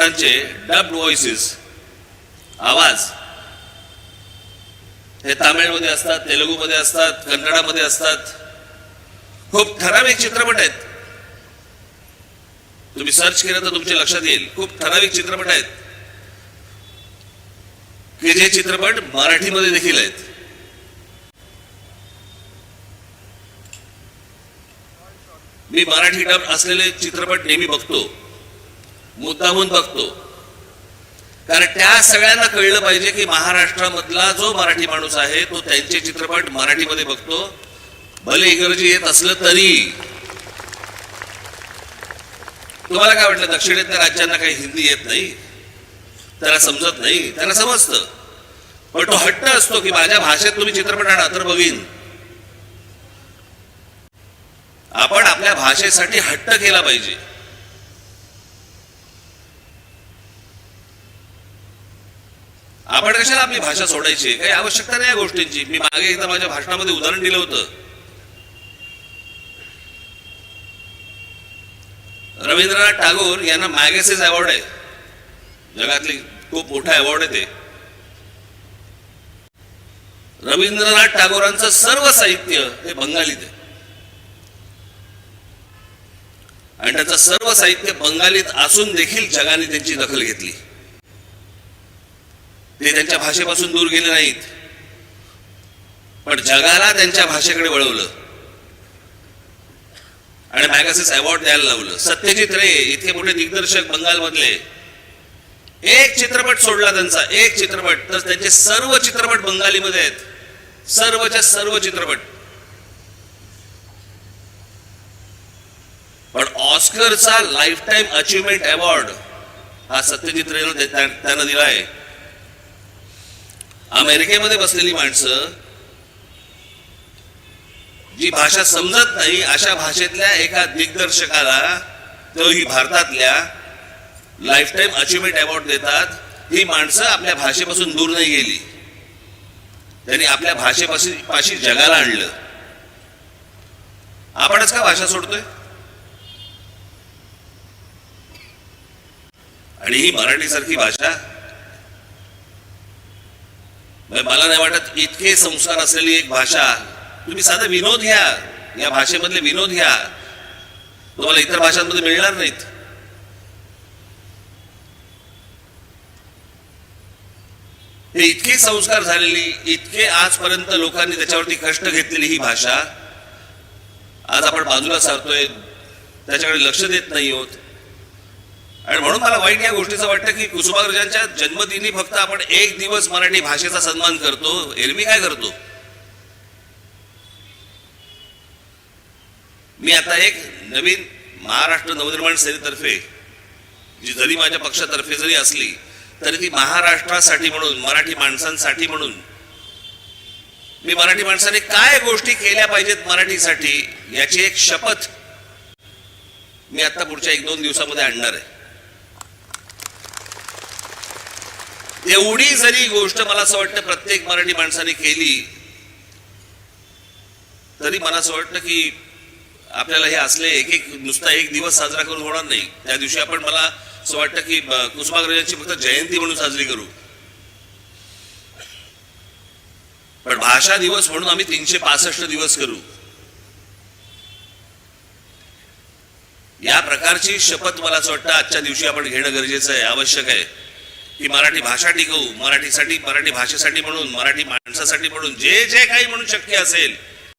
चित्रपटांचे dubbed voices आवाज. हे तामिळमध्ये असतात तेलुगूमध्ये असतात कन्नडामध्ये असतात. खूप ठराविक चित्रपट आहेत. तुम्ही सर्च केलं तर तुमच्या लक्षात येईल. खूप ठराविक चित्रपट आहेत. की जे चित्रपट मराठीमध्ये देखील आहेत. मी मराठी डब असलेले चित्रपट नेहमी बघतो. मुद्दामून बघतो. कारण त्या सगळ्यांना कळलं पाहिजे की महाराष्ट्रामधला जो मराठी माणूस आहे तो त्यांचे चित्रपट मराठीमध्ये बघतो. भले इंग्रजी येत असलं तरी. तुम्हाला काय वाटलं दक्षिणेतल्या राज्यांना काही हिंदी येत नाही? त्याला समजत नाही. त्याला समजतं. पण तो हट्ट असतो की माझ्या भाषेत तुम्ही चित्रपट आणा तर बघीन. आपण आपल्या भाषेसाठी हट्ट केला पाहिजे. आपण कशाला आपली भाषा सोडायची? काही आवश्यकता नाही या गोष्टींची. मी मागे एकदा माझ्या भाषणामध्ये उदाहरण दिलं होतं. रवींद्रनाथ टागोर यांना मॅगसेस अवॉर्ड आहे. जगातली खूप मोठा अवॉर्ड आहे ते. रवींद्रनाथ टागोरांचं सर्व साहित्य हे बंगालीत आहे. आणि त्याचं सर्व साहित्य बंगालीत असून देखील जगाने त्यांची दखल घेतली. ते त्यांच्या भाषेपासून दूर गेले नाहीत. पण जगाला त्यांच्या भाषेकडे वळवलं. आणि मॅगसेस अवॉर्ड द्यायला लावलं. सत्यजित रे इतके मोठे दिग्दर्शक बंगालमधले. एक चित्रपट सोडला त्यांचा एक चित्रपट. तर त्यांचे सर्व चित्रपट बंगालीमध्ये आहेत. सर्वच्या सर्व चित्रपट. पण ऑस्करचा लाईफ टाईम अचिव्हमेंट अवॉर्ड हा सत्यजित रेनं त्यांना दिला आहे अमेरिकेमध्ये बसलेली माणसं जी भाषा समजत नाही अशा भाषेतल्या एका दिग्दर्शकाला तोही भारतातल्या लाईफ टाईम अचिव्हमेंट अवॉर्ड देतात ही माणसं आपल्या भाषेपासून दूर नाही गेली. त्यांनी आपल्या भाषेपाशी पाशी जगाला आणलं. आपणच का भाषा सोडतोय? आणि ही मराठीसारखी भाषा मला नाही वाटत इतके संस्कार असलेली एक भाषा. तुम्ही साधा विनोद घ्या. या भाषेमधले विनोद घ्या. तुम्हाला इतर भाषांमध्ये मिळणार नाहीत. हे इतके संस्कार झालेली इतके आजपर्यंत लोकांनी त्याच्यावरती कष्ट घेतलेली ही भाषा आज आपण बाजूला सारतोय त्याच्याकडे लक्ष देत नाही होत. आणि म्हणून मला वाईट या गोष्टीचं वाटतं की कुसुमाग्रजांच्या जन्मदिनी फक्त आपण एक दिवस मराठी भाषेचा सन्मान करतो. एरवी काय करतो? मी आता एक नवीन महाराष्ट्र नवनिर्माण सेनेतर्फे जी जरी माझ्या पक्षातर्फे जरी असली तरी ती महाराष्ट्रासाठी म्हणून मराठी माणसांसाठी म्हणून मी मराठी माणसाने काय गोष्टी केल्या पाहिजेत मराठीसाठी याची एक शपथ मी आता पुढच्या एक दोन दिवसामध्ये आणणार आहे. एवढी जरी गोष्ट मला असं वाटतं प्रत्येक मराठी माणसाने केली तरी मला असं वाटतं की आपल्याला हे असले एक एक नुसता एक दिवस साजरा करून होणार नाही. त्या दिवशी आपण मला असं वाटतं की कुसुमाग्रजांची फक्त जयंती म्हणून साजरी करू. पण भाषा दिवस म्हणून आम्ही तीनशे पासष्ट दिवस करू. या प्रकारची शपथ मला असं वाटतं आजच्या दिवशी आपण घेणं गरजेचं आहे आवश्यक आहे. की मराठी भाषा टिकवू. मराठीसाठी मराठी भाषेसाठी म्हणून मराठी माणसासाठी म्हणून जे जे काही म्हणून शक्य असेल